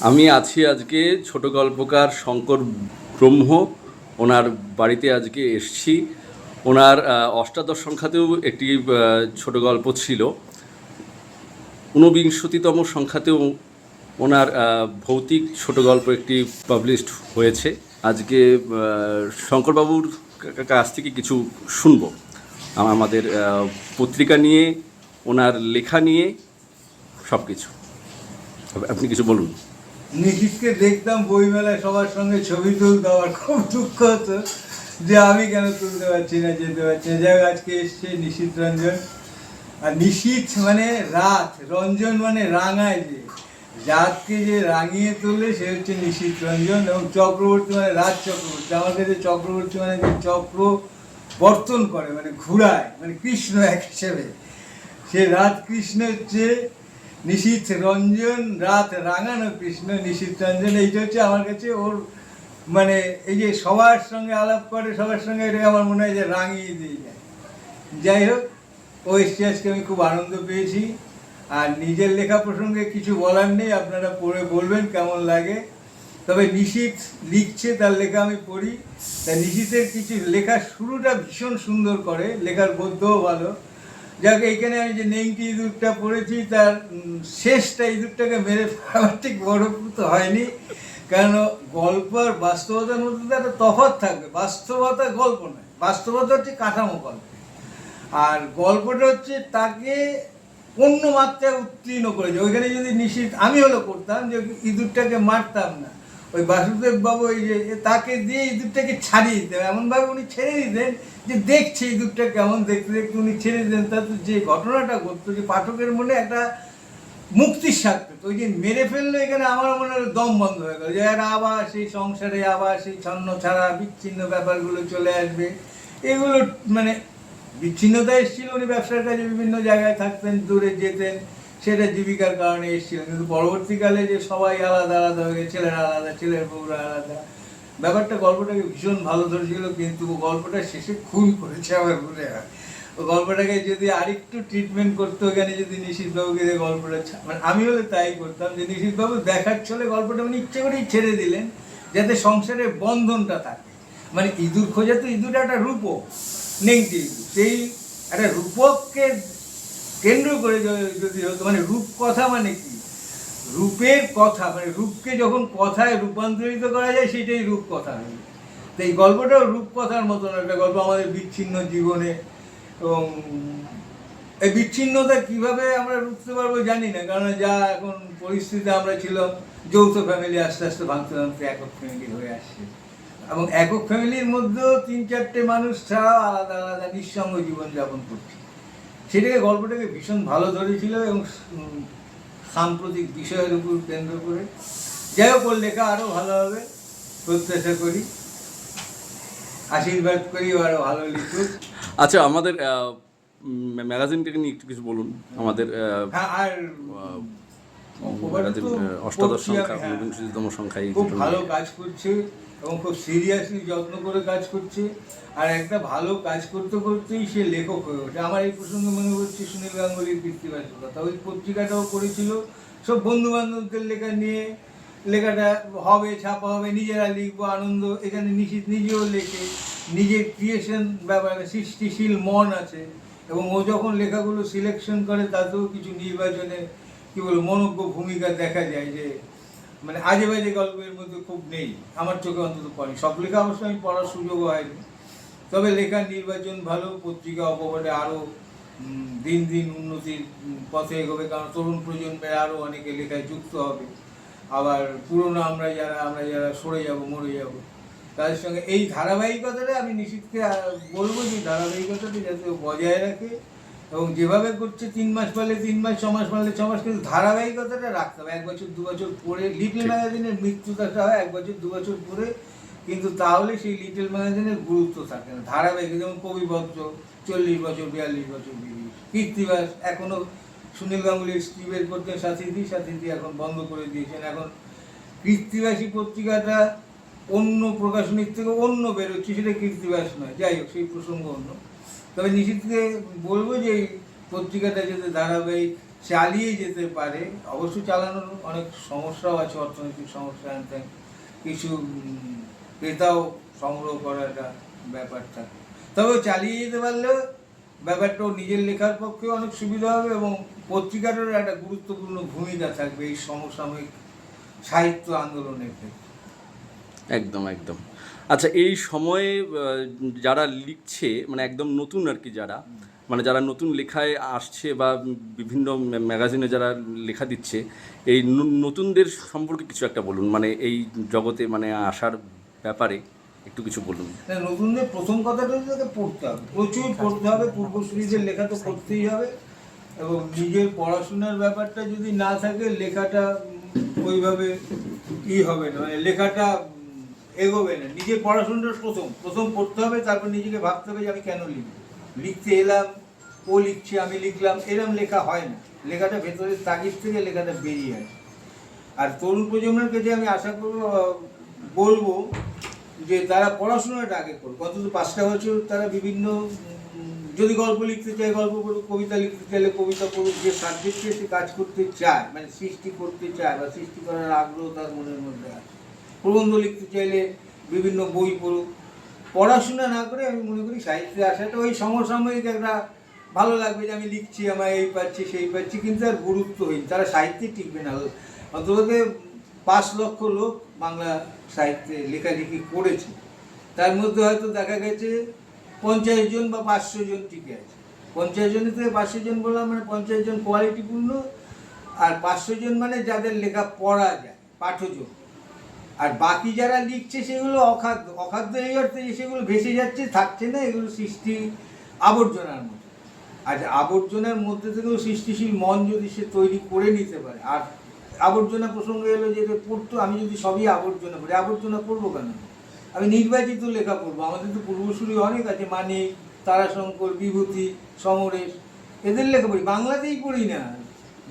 আমি আছি আজকে ছোট গল্পকার শঙ্কর ব্রহ্ম। ওনার বাড়িতে আজকে এসছি। ওনার অষ্টাদশ সংখ্যাতেও একটি ছোট গল্প ছিল। ঊনবিংশতিতম সংখ্যাতেও ওনার ভৌতিক ছোট গল্প একটি পাবলিশড হয়েছে। আজকে শঙ্করবাবুর কাছ থেকে কিছু শুনব। আম- আমাদের পত্রিকা নিয়ে, ওনার লেখা নিয়ে সব কিছু আপনি কিছু বলুন। নিখিতকে দেখতাম বইমেলায় সবার সঙ্গে ছবি তুলতে। আমার খুব দুঃখ হতো যে আমি কেন তুলতে পারছি না, যেতে পারছি না। যাই আজকে এসছে নিশীত রঞ্জন। আর নিশীত মানে রাত, রঞ্জন মানে রাঙায় যে। রাতকে যে রাঙিয়ে তোলে সে হচ্ছে নিশীত রঞ্জন এবং চক্রবর্তী মানে রাজ চক্রবর্তী। আমার কাছে চক্রবর্তী মানে যে চক্র বর্তন করে মানে ঘুরায় মানে কৃষ্ণ এক হিসেবে। সে রাত কৃষ্ণ হচ্ছে নিশীথ রঞ্জন, রাত রাঙানো কৃষ্ণ, নিশীথ রঞ্জন, এইটা হচ্ছে আমার কাছে ওর মানে এই যে সবার সঙ্গে আলাপ করে, সবার সঙ্গে এটা আমার মনে হয় যে রাঙিয়ে দিয়ে যায়। যাই হোক, ও এসছে আজকে, আমি খুব আনন্দ পেয়েছি। আর নিজের লেখা প্রসঙ্গে কিছু বলার নেই, আপনারা পড়ে বলবেন কেমন লাগে। তবে নিশীথ লিখছে, তার লেখা আমি পড়ি। তা নিশীথের কিছু লেখার শুরুটা ভীষণ সুন্দর করে, লেখার গদ্যও ভালো। যাকে এখানে আমি যে নেংটি ইঁদুরটা পড়েছি, তার শেষটা ইঁদুরটাকে মেরে ফেলা ঠিক বড় তো হয়নি। কারণ গল্প আর বাস্তবতার মধ্যে তো একটা তফাৎ থাকবে। বাস্তবতা গল্প নয়, বাস্তবতা হচ্ছে কাঠামো গল্প। আর গল্পটা হচ্ছে তাকে অন্য মাত্রায় উত্তীর্ণ করেছে। ওইখানে যদি নিশ্চিত আমি হলো করতাম যে ইঁদুরটাকে মারতাম না। ওই বাসুদেব বাবু, ওই যে তাকে দিয়ে ইঁদুরটাকে ছাড়িয়ে দিতেন এমনভাবে উনি ছেড়ে দিতেন যে দেখছে ইঁদুরটা কেমন, দেখতে দেখতে উনি ছেড়ে দিতেন তাতে যে ঘটনাটা ঘটতো, যে পাঠকের মনে একটা মুক্তির স্বাদ পেত। ওই যে মেরে ফেলল, এখানে আমার মনে হয় দম বন্ধ হয়ে গেল। যে আর আবার সেই সংসারে, আবার সেই ছন্ন ছাড়া বিচ্ছিন্ন ব্যাপারগুলো চলে আসবে। এগুলো মানে বিচ্ছিন্নতা এসেছিল উনি ব্যবসার কাজে বিভিন্ন জায়গায় থাকতেন, দূরে যেতেন। সেটা জীবিকার কারণে এসেছিলেন কিন্তু পরবর্তীকালে যে সবাই আলাদা আলাদা হয়ে গেছে, ছেলেরা আলাদা, ছেলের বউরা আলাদা, ব্যাপারটা গল্পটাকে ভীষণ ভালো ধরেছিল, কিন্তু গল্পটা শেষে খুন করেছে আমার মনে হয়। ও গল্পটাকে যদি আরেকটু ট্রিটমেন্ট করতো ওখানে যদি নিশীথবাবুকে দিয়ে গল্পটা মানে আমি হলে তাই করতাম যে নিশীথবাবু দেখার ছলে গল্পটা উনি ইচ্ছে করেই ছেড়ে দিলেন, যাতে সংসারের বন্ধনটা থাকে। মানে ইঁদুর খোঁজা তো ইঁদুর একটা রূপক ইঁদুর। সেই একটা রূপককে কেন্দ্র করে যদি হতো মানে রূপ কথা মানে কি? রূপের কথা মানে রূপকে যখন কথায় রূপান্তরিত করা যায়, সেটাই রূপ কথা। হয় তো এই গল্পটাও রূপকথার মতন একটা গল্প, আমাদের বিচ্ছিন্ন জীবনে। এবং এই বিচ্ছিন্নতা কীভাবে আমরা রুখতে পারব জানি না, কারণ যা এখন পরিস্থিতি আমরা ছিলাম, যৌথ ফ্যামিলি আস্তে আস্তে ভাঙতে ভাঙতে একক ফ্যামিলি হয়ে আসছে। এবং একক ফ্যামিলির মধ্যেও তিন চারটে মানুষ ছাড়া আলাদা আলাদা নিঃসঙ্গ জীবনযাপন করছে। সেটাকে গল্পটাকে ভীষণ ভালো ধরেছিল এবং সাম্প্রতিক বিষয়ের উপর কেন্দ্র করে। যাই হোক ওর লেখা আরও ভালো হবে প্রত্যাশা করি। আশীর্বাদ করি আরও ভালো লিখুক। আচ্ছা আমাদের ম্যাগাজিনটাকে নিয়ে একটু কিছু বলুন। আমাদের হ্যাঁ আর অষ্টাদশ সংখ্যা হ্যাঁ। ঊনবিংশতিতম সংখ্যা এই খুব ভালো কাজ করছে এবং খুব সিরিয়াসলি যত্ন করে কাজ করছে। আর একটা ভালো কাজ করতে করতেই সে লেখক হয়ে ওঠে। আমার এই প্রসঙ্গে মনে হচ্ছে সুনীল গাঙ্গুলির কীর্তিবাসের কথা ওই পত্রিকাটাও করেছিল। সব বন্ধু বান্ধবদের লেখা নিয়ে লেখাটা হবে ছাপা হবে নিজেরা লিখব আনন্দ। এখানে নিশ্চিত নিজেও লেখে। নিজের ক্রিয়েশন ব্যাপারে সৃষ্টিশীল মন আছে। এবং ও যখন লেখাগুলো সিলেকশন করে তাতেও কিছু নির্বাচনে কি বলব, মনজ্ঞ ভূমিকা দেখা যায় যে মানে আজে বাজে গল্পের মধ্যে খুব নেই। আমার চোখে অন্তত পড়ে সব লেখা অবশ্য আমি পড়ার সুযোগ হয়নি। তবে লেখার নির্বাচন ভালো, পত্রিকা অপবাদে আরও দিন দিন উন্নতির পথে এগোবে। কারণ তরুণ প্রজন্মের আরও অনেকে লেখায় যুক্ত হবে। আবার পুরনো আমরা যারা আমরা যারা সরে যাব, মরে যাব, তাদের সঙ্গে এই ধারাবাহিকতাটা আমি নিশ্চিতকে বলব যে ধারাবাহিকতাটা যাতে বজায় রাখে। এবং যেভাবে করছে তিন মাস পালে তিন মাস ছ মাস পালে ছ মাস কিন্তু ধারাবাহিকতাটা রাখতে হবে। এক বছর দু বছর পরে লিটল ম্যাগাজিনের মৃত্যু দেখা হয় এক বছর দু বছর পরে কিন্তু তাহলে সেই লিটল ম্যাগাজিনের গুরুত্ব থাকে না। ধারাবাহিক যেমন কবিভদ্র চল্লিশ বছর বিয়াল্লিশ বছর বিবি কীর্তিবাস এখনও সুনীল গাঙ্গুলি স্ত্রী বের করতেন সাথীদি সাথীদি এখন বন্ধ করে দিয়েছেন। এখন কীর্তিবাসী পত্রিকাটা অন্য প্রকাশনীর থেকে অন্য বেরোচ্ছে সেটা কীর্তিবাস নয়। যাই হোক সেই প্রসঙ্গ অন্য। তবে নিশ্চিতকে বলব যে পত্রিকাটা যাতে ধারাবাহিক চালিয়ে যেতে পারে অবশ্য চালানোর অনেক সমস্যাও আছে, অর্থনৈতিক সমস্যা ত্যান। কিছু ক্রেতাও সংগ্রহ করার একটা ব্যাপার থাকে তবে চালিয়ে যেতে পারলেও ব্যাপারটা ওর নিজের লেখার পক্ষে অনেক সুবিধা হবে এবং পত্রিকাটারও একটা গুরুত্বপূর্ণ ভূমিকা থাকবে এই সমসাময়িক সাহিত্য আন্দোলনের ক্ষেত্রে একদম একদম। আচ্ছা এই সময়ে যারা লিখছে মানে একদম নতুন আর কি যারা মানে যারা নতুন লেখায় আসছে বা বিভিন্ন ম্যাগাজিনে যারা লেখা দিচ্ছে, এই নতুনদের সম্পর্কে কিছু একটা বলুন। মানে এই জগতে মানে আসার ব্যাপারে একটু কিছু বলুন। নতুনদের প্রথম কথাটা হচ্ছে পড়তে হবে। প্রচুর পড়তে হবে পূর্বসূরীদের লেখা তো করতেই হবে। এবং নিজের পড়াশোনার ব্যাপারটা যদি না থাকে, লেখাটা ওইভাবে ই হবে না। মানে লেখাটা এগোবে না। নিজের পড়াশোনাটা প্রথম। প্রথম পড়তে হবে, তারপর নিজেকে ভাবতে হবে যে আমি কেন লিখব। লিখতে এলাম, ও লিখছে, আমি লিখলাম, এরম লেখা হয় না। লেখাটা ভেতরের তাগিদ থেকে লেখাটা বেরিয়ে আসে। আর তরুণ প্রজন্মের কাছে আমি আশা করব বলব যে তারা পড়াশোনাটা আগে করুক। অন্তত পাঁচটা বছর তারা বিভিন্ন যদি গল্প লিখতে চায়, গল্প পড়ুক, কবিতা লিখতে চাইলে কবিতা পড়ুক, যে সাবজেক্টে সে কাজ করতে চায় মানে সৃষ্টি করতে চায় বা সৃষ্টি করার আগ্রহ তার মনের মধ্যে আছে। প্রবন্ধ লিখতে চাইলে বিভিন্ন বই পড়ুক। পড়াশোনা না করে আমি মনে করি সাহিত্যে আসাটা ওই সমসাময়িক একটা ভালো লাগবে যে আমি লিখছি আমার এই পাচ্ছি, সেই পাচ্ছি, কিন্তু আর গুরুত্বহীন তারা সাহিত্যে টিকবে না। অন্তত পাঁচ লক্ষ লোক বাংলা সাহিত্যে লেখালেখি করেছে। তার মধ্যে হয়তো দেখা গেছে পঞ্চাশ জন বা পাঁচশো জন টিকে আছে। পঞ্চাশ জনের থেকে পাঁচশো জন বললাম মানে পঞ্চাশ জন কোয়ালিটিপূর্ণ আর পাঁচশো জন মানে যাদের লেখা পড়া যায় পাঠযোগ্য আর বাকি যারা লিখছে সেগুলো অখাদ্য অখাদ্য এই অর্থে সেগুলো ভেসে যাচ্ছে, থাকছে না, এগুলো সৃষ্টি আবর্জনার মধ্যে। আর আবর্জনার মধ্যে থেকেও সৃষ্টিশীল মন যদি সে তৈরি করে নিতে পারে, আর আবর্জনা প্রসঙ্গে এলো যে পড়তো, আমি যদি সবই আবর্জনা পড়ি, আবর্জনা পড়ব কেন? আমি নির্বাচিত লেখা পড়ব, আমাদের তো পূর্বসূরি অনেক আছে, মানিক, তারাশঙ্কর, বিভূতি, সমরেশ, এদের লেখা পড়ি, বাংলাতেই পড়ি না।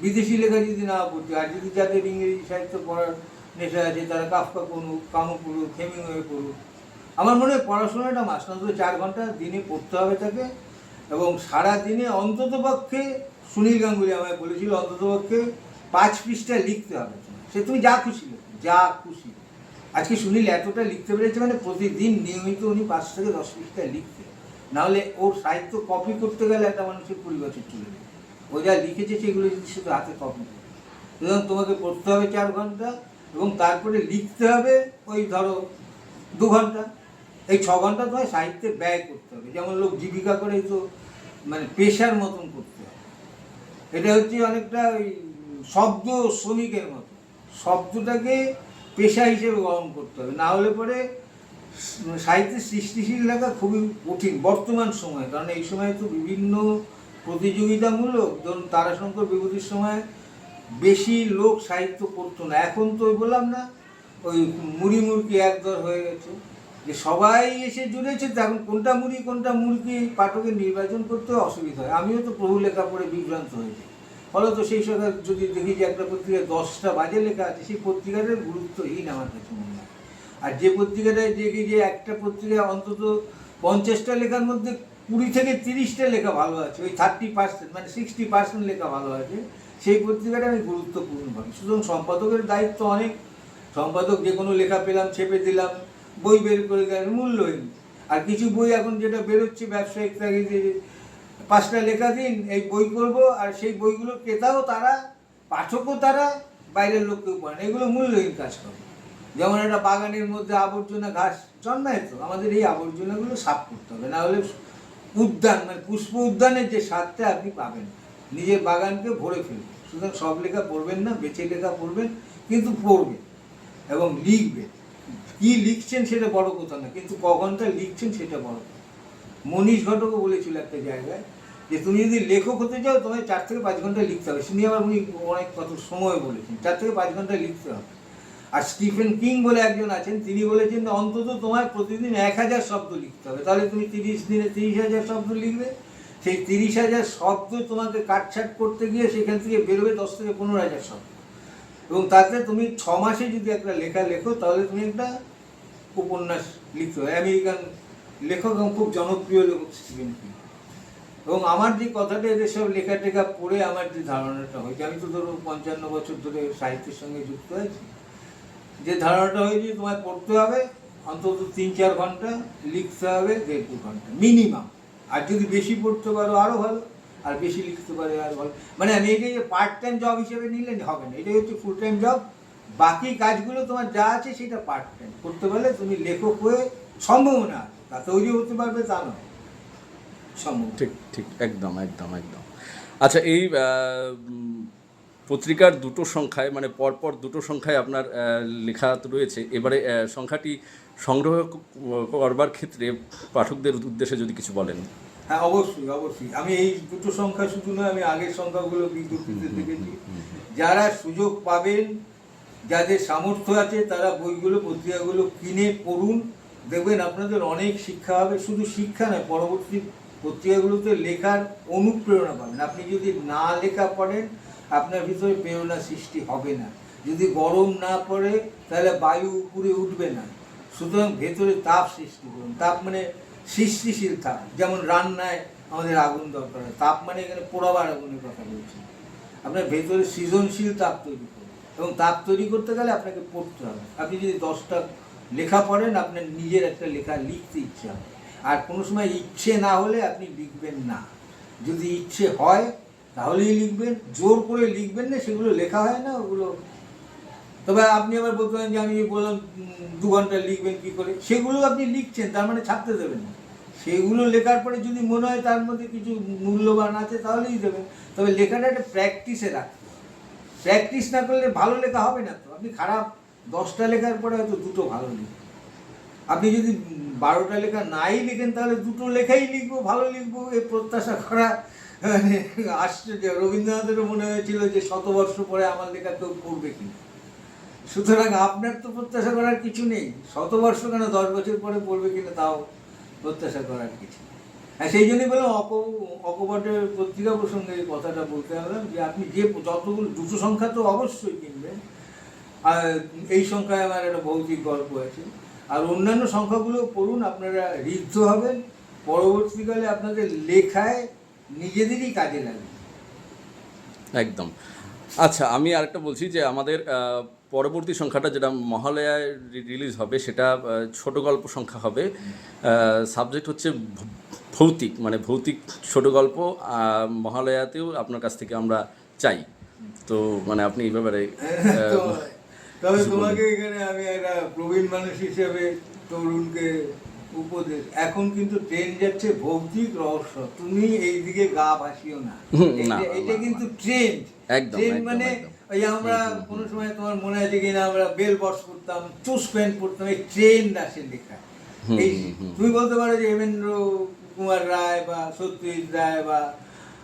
বিদেশি লেখা যদি না পড়ছি আর যদি যাদের ইংরেজি সাহিত্য পড়ার নেশা আছে, তারা কাফকা পড়ুক কামু পড়ুক হেমিংওয়ে পড়ুক। আমার মনে হয় পড়াশোনাটা মাস অন্তত চার ঘণ্টা দিনে পড়তে হবে তাকে, এবং সারা দিনে অন্তত পক্ষে সুনীল গাঙ্গুলি আমায় বলেছিল, অন্তত পক্ষে পাঁচ পৃষ্ঠা লিখতে হবে সে তুমি যা খুশি যা খুশি। আজকে সুনীল এতটা লিখতে পেরেছে মানে প্রতিদিন নিয়মিত উনি পাঁচ থেকে দশ পৃষ্ঠা লিখতে। নাহলে ওর সাহিত্য কপি করতে গেলে একটা মানুষের কুড়ি বছর চলে যাবে। ও যা লিখেছে সেগুলো যদি শুধু হাতে কপি করে। সুতরাং তোমাকে পড়তে হবে চার ঘণ্টা এবং তারপরে লিখতে হবে ওই ধরো দু ঘণ্টা। এই ছ ঘণ্টা তোমায় সাহিত্যে ব্যয় করতে হবে। যেমন লোক জীবিকা করে তো মানে পেশার মতন করতে হবে এটা হচ্ছে অনেকটা ওই শব্দ শ্রমিকের মতো। শব্দটাকে পেশা হিসেবে গ্রহণ করতে হবে। না হলে পরে সাহিত্যের সৃষ্টিশীল লেখা খুবই কঠিন বর্তমান সময়ে। কারণ এই সময় তো বিভিন্ন প্রতিযোগিতামূলক, ধরুন তারাশঙ্কর বিভূতির সময় বেশি লোক সাহিত্য করতো না। এখন তো বললাম না, ওই মুড়ি মুড়কি একদর হয়ে গেছে। যে সবাই এসে জুড়েছে এখন কোনটা মুড়ি, কোনটা মুড়কি পাঠকের নির্বাচন করতে অসুবিধা হয়। আমিও তো প্রভু লেখা পড়ে বিভ্রান্ত হয়েছি ফলে তো সেই সময় যদি দেখি যে একটা পত্রিকায় দশটা বাজে লেখা আছে, সেই পত্রিকাটার গুরুত্বহীন আমার কাছে মনে হয়। আর যে পত্রিকাটায় দেখি যে একটা পত্রিকায় অন্তত পঞ্চাশটা লেখার মধ্যে কুড়ি থেকে তিরিশটা লেখা ভালো আছে, ওই থার্টি পার্সেন্ট মানে সিক্সটি পার্সেন্ট লেখা ভালো আছে। সেই পত্রিকাটা আমি গুরুত্বপূর্ণ ভাবি সুতরাং সম্পাদকের দায়িত্ব অনেক। সম্পাদক যে কোনো লেখা পেলাম, ছেপে দিলাম, বই বের করে দিলাম মূল্যহীন আর কিছু বই এখন যেটা বেরোচ্ছে ব্যবসায়িক তাগিদে পাঁচটা লেখা দিন, এই বই করব আর সেই বইগুলো ক্রেতাও তারা, পাঠকও তারা, বাইরের লোককেও পড়েন এগুলো মূল্যহীন কাজ করে। যেমন একটা বাগানের মধ্যে আবর্জনা ঘাস জন্মায় তো, আমাদের এই আবর্জনাগুলো সাফ করতে হবে। না হলে উদ্যান মানে পুষ্প উদ্যানের যে স্বাদটা আপনি পাবেন। নিজের বাগানকে ভরে ফেলবে। সুতরাং সব লেখা পড়বেন না বেছে লেখা পড়বেন, কিন্তু পড়বেন এবং লিখবেন। কি লিখছেন সেটা বড় কথা না, কিন্তু ক ঘণ্টা লিখছেন সেটা বড় কথা। মনীষ ঘটকও বলেছিল একটা জায়গায় যে, তুমি যদি লেখক হতে চাও, তোমায় চার থেকে পাঁচ ঘণ্টা লিখতে হবে। শুনি আবার উনি অনেক কত সময় বলেছেন, চার থেকে পাঁচ ঘণ্টা লিখতে হবে। আর স্টিফেন কিং বলে একজন আছেন, তিনি বলেছেন অন্তত তোমার প্রতিদিন এক হাজার শব্দ লিখতে হবে। তাহলে তুমি তিরিশ দিনে তিরিশ হাজার শব্দ লিখবে? সেই তিরিশ হাজার শব্দ তোমাকে কাটছাট করতে গিয়ে সেখান থেকে বেরোবে দশ থেকে পনেরো হাজার শব্দ। এবং তাতে তুমি ছ মাসে যদি একটা লেখা লেখো, তাহলে তুমি একটা উপন্যাস লিখতে হবে আমেরিকান লেখক এবং খুব জনপ্রিয় লেখক স্টিফেন কিং। এবং আমার যে কথাটা এদের সব লেখা টেখা পড়ে আমার যে ধারণাটা হয়েছে আমি তো ধরো পঞ্চান্ন বছর ধরে সাহিত্যের সঙ্গে যুক্ত আছি, যে ধারণাটা হয়েছে তোমায় পড়তে হবে, অন্তত তিন চার ঘণ্টা, লিখতে হবে দেড় দু ঘণ্টা মিনিমাম আর যদি বেশি পড়তে পারো আরও ভালো, আর বেশি লিখতে পারে আর ভালো। মানে আমি এটা যে পার্ট টাইম জব হিসেবে নিলে হবে না এটাই হচ্ছে ফুল টাইম জব বাকি কাজগুলো তোমার যা আছে সেটা পার্ট টাইম করতে পারলে তুমি লেখক হয়ে সম্ভাবনা তা তৈরি হতে পারবে তা নয়। সম্ভব ঠিক ঠিক, একদম একদম একদম। আচ্ছা এই পত্রিকার দুটো সংখ্যায় মানে পরপর দুটো সংখ্যায় আপনার লেখা রয়েছে। এবারে সংখ্যাটি সংগ্রহ করবার ক্ষেত্রে পাঠকদের উদ্দেশ্যে যদি কিছু বলেন। হ্যাঁ অবশ্যই অবশ্যই। আমি এই দুটো সংখ্যা শুধু নয় আমি আগের সংখ্যাগুলো বিজ্ঞপ্তিতে দেখেছি। যারা সুযোগ পাবেন যাদের সামর্থ্য আছে তারা বইগুলো পত্রিকাগুলো কিনে পড়ুন। দেখবেন আপনাদের অনেক শিক্ষা হবে। শুধু শিক্ষা নয় পরবর্তী পত্রিকাগুলোতে লেখার অনুপ্রেরণা পাবেন। আপনি যদি না লেখা পড়েন আপনার ভিতরে প্রেরণা সৃষ্টি হবে না। যদি গরম না পড়ে, তাহলে বায়ু উপরে উঠবে না। সুতরাং ভেতরে তাপ সৃষ্টি করুন। তাপ মানে সৃষ্টিশীল তাপ। যেমন রান্নায় আমাদের আগুন দরকার হয়। তাপ মানে এখানে পোড়াবার আগুনের কথা বলছি। আপনার ভেতরে সৃজনশীল তাপ তৈরি করুন। এবং তাপ তৈরি করতে গেলে আপনাকে পড়তে হবে। আপনি যদি দশটা লেখা পড়েন, আপনার নিজের একটা লেখা লিখতে ইচ্ছে হবে। আর কোনো সময় ইচ্ছে না হলে আপনি লিখবেন না। যদি ইচ্ছে হয় তাহলেই লিখবেন, জোর করে লিখবেন না, সেগুলো লেখা হয় না, ওগুলো। তবে আপনি আবার বলতে পারেন যে আমি বললাম দু ঘণ্টা লিখবেন কি করে? সেগুলো আপনি লিখছেন, তার মানে ছাড়তে দেবেন না। সেগুলো লেখার পরে যদি মনে হয় তার মধ্যে কিছু মূল্যবান আছে, তাহলেই দেবেন। তবে লেখাটা একটা প্র্যাকটিসে রাখতে প্র্যাকটিস না করলে ভালো লেখা হবে না তো। আপনি খারাপ দশটা লেখার পরে হয়তো দুটো ভালো লিখবেন। আপনি যদি বারোটা লেখা নাই লিখেন, তাহলে দুটো লেখাই লিখব, ভালো লিখব, এ প্রত্যাশা করা আশ্চর্য। রবীন্দ্রনাথেরও মনে হয়েছিল যে শতবর্ষ পরে আমার লেখা কেউ পড়বে কিনা সুতরাং আপনার তো প্রত্যাশা করার কিছু নেই। শতবর্ষ কেন দশ বছর পরে পড়বে কিনা তাও প্রত্যাশা করার কিছু হ্যাঁ সেই জন্যই বললাম অপ অকপটের পত্রিকা প্রসঙ্গে এই কথাটা বলতে পারলাম যে আপনি যে যতগুলো, দুটো সংখ্যা তো অবশ্যই কিনবেন। আর এই সংখ্যায় আমার একটা ভৌতিক গল্প আছে। আর অন্যান্য সংখ্যাগুলো পড়ুন, আপনারা ঋদ্ধ হবেন। পরবর্তীকালে আপনাদের লেখায় নিজেদেরই কাজে লাগবে একদম। আচ্ছা আমি আরেকটা বলছি যে আমাদের পরবর্তী সংখ্যাটা যেটা মহালয়ায় রিলিজ হবে সেটা ছোট গল্প সংখ্যা হবে। সাবজেক্ট হচ্ছে ভৌতিক মানে ভৌতিক ছোট গল্প মহালয়াতেও আপনার কাছ থেকে আমরা চাই। তো মানে আপনি এই ব্যাপারে তবে তোমাকে এখানে আমি একটা প্রবীণ মানুষ হিসেবে তরুণকে উপদেশ। এখন কিন্তু ট্রেন যাচ্ছে ভৌতিক রহস্য। তুমি এই দিকে গা ভাসিও না। এটা- কিন্তু ট্রেন্ড একদম, ট্রেন্ড মানে ওই আমরা কোনো সময় তোমার মনে আছে কিনা আমরা বেল বক্স পড়তাম চুস প্যান্ট পড়তাম এই ট্রেন্ড আসে লেখা। এই। তুমি বলতে পারো যে হেমেন্দ্র কুমার রায় বা সত্যজিৎ রায় বা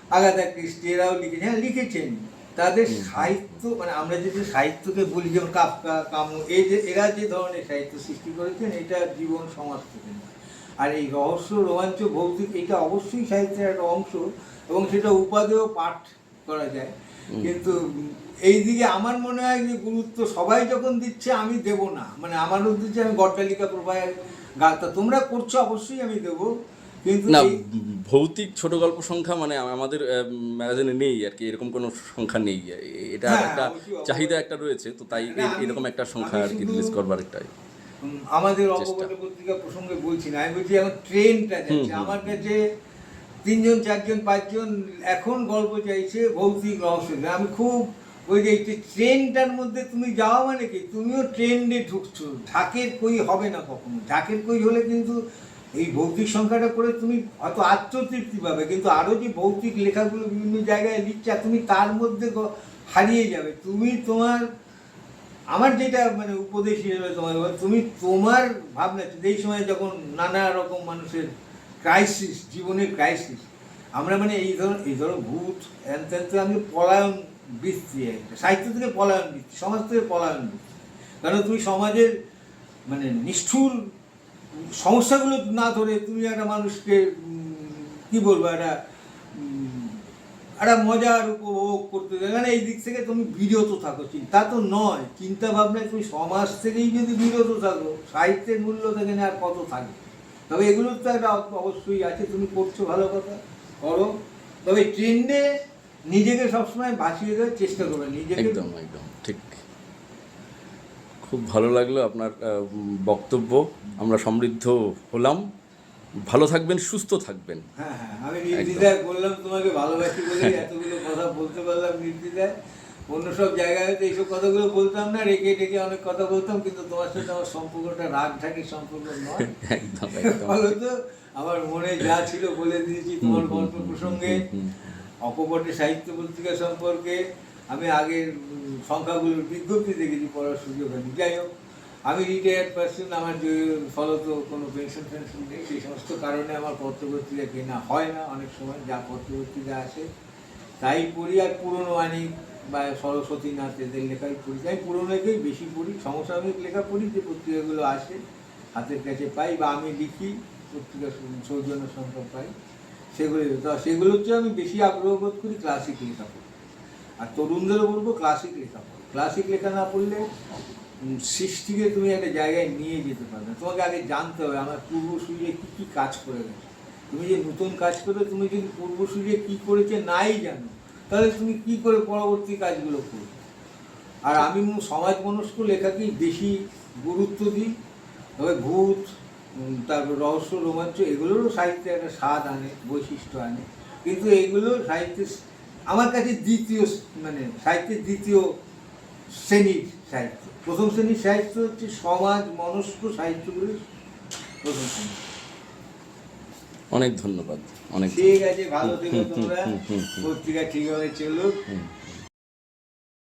আগাথা ক্রিস্টি এরাও লিখেছেন হ্যাঁ লিখেছেন। তাদের সাহিত্য মানে আমরা যদি সাহিত্যকে বলি যেমন কাফকা কামু এই যে এরা যে ধরনের সাহিত্য সৃষ্টি করেছেন এটা জীবন সমাজ থেকে। আর এই রহস্য রোমাঞ্চ ভৌতিক এটা অবশ্যই সাহিত্যের একটা অংশ এবং সেটা উপাদেয় পাঠ করা যায়। কিন্তু এই দিকে আমার মনে হয় যে গুরুত্ব সবাই যখন দিচ্ছে আমি দেব না। মানে আমার উদ্দেশ্যে আমি গড্ডালিকা প্রভায় গাতা তোমরা করছ অবশ্যই আমি দেব। কিন্তু না ভৌতিক ছোট গল্প সংখ্যা মানে আমাদের ম্যাগাজিনে নেই আর কি এরকম কোনো সংখ্যা নেই। এটা হ্যাঁ, একটা। চাহিদা একটা রয়েছে তো তাই এরকম একটা সংখ্যা আর কি রিলিজ করবার একটাই আমাদের। অপগত পত্রিকা প্রসঙ্গে বলছি না আমি বলছি এখন ট্রেনটা যাচ্ছে। আমার কাছে তিনজন চারজন পাঁচজন এখন গল্প চাইছে ভৌতিক রহস্য আমি খুব ওই যে ট্রেনটার মধ্যে তুমি যাওয়া মানে কি? তুমিও ট্রেন্ডে ঢুকছো। ঢাকের কই হবে না কখনো? ঢাকের কই হলে কিন্তু এই ভৌতিক সংখ্যাটা করে তুমি হয়তো আত্মতৃপ্তি পাবে, কিন্তু আরও যে ভৌতিক লেখাগুলো বিভিন্ন জায়গায় লিখছে তুমি তার মধ্যে হারিয়ে যাবে। তুমি তোমার, আমার যেটা মানে উপদেশ হিসেবে তোমার তুমি তোমার ভাবনা, এই সময় যখন নানা রকম মানুষের ক্রাইসিস জীবনের ক্রাইসিস আমরা মানে এই ধরুন এই ধরো ভূত হ্যান আমি পলায়ন বৃত্তি একটা, সাহিত্য থেকে পলায়ন বৃত্তি, সমাজ থেকে পলায়ন বৃত্তি। কারণ তুমি সমাজের মানে নিষ্ঠুর সমস্যাগুলো না ধরে তুমি একটা মানুষকে কি বলব, একটা একটা মজার উপভোগ করতে মানে এই দিক থেকে তুমি বিরত থাকো, চিন্তা তো নয়। চিন্তা ভাবনায় তুমি সমাজ থেকেই যদি বিরত থাকো, সাহিত্যের মূল্য থেকে আর কত থাকে তবে এগুলোর তো একটা অবশ্যই আছে, তুমি করছ ভালো কথা, করো। তবে ট্রেন্ডে নিজেকে সবসময় বাঁচিয়ে দেওয়ার চেষ্টা করবে, নিজেকে একদম একদম, ঠিক। খুব ভালো লাগল আপনার বক্তব্য। আমরা সমৃদ্ধ হলাম। ভালো থাকবেন সুস্থ থাকবেন। হ্যাঁ হ্যাঁ আমি নির্দ্বিধায় বললাম তোমাকে ভালোবাসি বলে এতগুলো কথা বলতে পারলাম নির্দ্বিধায়। অন্য সব জায়গায় হয়তো এইসব কথাগুলো বলতাম না রেখে রেখে অনেক কথা বলতাম কিন্তু তোমার সাথে আমার সম্পর্কটা রাগ ঢাকি সম্পর্ক নয়। একদম আমার মনে যা ছিল বলে দিয়েছি তোমার গল্প প্রসঙ্গে। অকপটে সাহিত্য পত্রিকা সম্পর্কে আগের উম, সংখ্যাগুলোর বিজ্ঞপ্তি দেখেছি পড়ার সুযোগ হয়নি। যাই হোক আমি রিটায়ার্ড পার্সন আমার যে ফলত কোনো পেনশন ফেনশন নেই সেই সমস্ত কারণে আমার পত্রপত্রিকা কেনা হয় না অনেক সময় যা পত্রপত্রিকা আসে তাই পড়ি আর পুরনো আনি বা সরস্বতী নাথ এদের লেখাই পড়ি। তাই পুরনোকেই বেশি পড়ি। সমসাময়িক লেখা পড়ি যে পত্রিকাগুলো আসে হাতের কাছে পাই বা আমি লিখি পত্রিকা সৌজন্য সংখ্যা পাই সেগুলো। তো সেগুলো হচ্ছে আমি বেশি আগ্রহ বোধ করি ক্লাসিক লেখা পড়ি আর তরুণদেরও বলব ক্লাসিক লেখা পড়ো। ক্লাসিক লেখা না পড়লে সৃষ্টিকে তুমি একটা জায়গায় নিয়ে যেতে পারবে। তোমাকে আগে জানতে হবে, আমার পূর্বসূর্যে কী কী কাজ করে গেছে। তুমি যে নতুন কাজ করবে তুমি যদি পূর্বসূর্যে কী করেছে নাই জানো, তাহলে তুমি কী করে পরবর্তী কাজগুলো করবে? আর আমি সমাজ মনস্ক লেখাকেই বেশি গুরুত্ব দিই। তবে ভূত তারপর রহস্য, রোমাঞ্চ, এগুলোরও সাহিত্যে একটা স্বাদ আনে, বৈশিষ্ট্য আনে। কিন্তু এগুলো সাহিত্যের আমার কাছে দ্বিতীয় মানে সাহিত্যের দ্বিতীয় শ্রেণির সাহিত্য। প্রথম শ্রেণির সাহিত্য হচ্ছে সমাজ মনস্ক সাহিত্যগুলো প্রথম শ্রেণি। অনেক ধন্যবাদ অনেক ঠিক আছে ভালো থেকো তোমরা। পত্রিকা ঠিক হয়ে পত্রিকা ঠিকভাবে চলুক।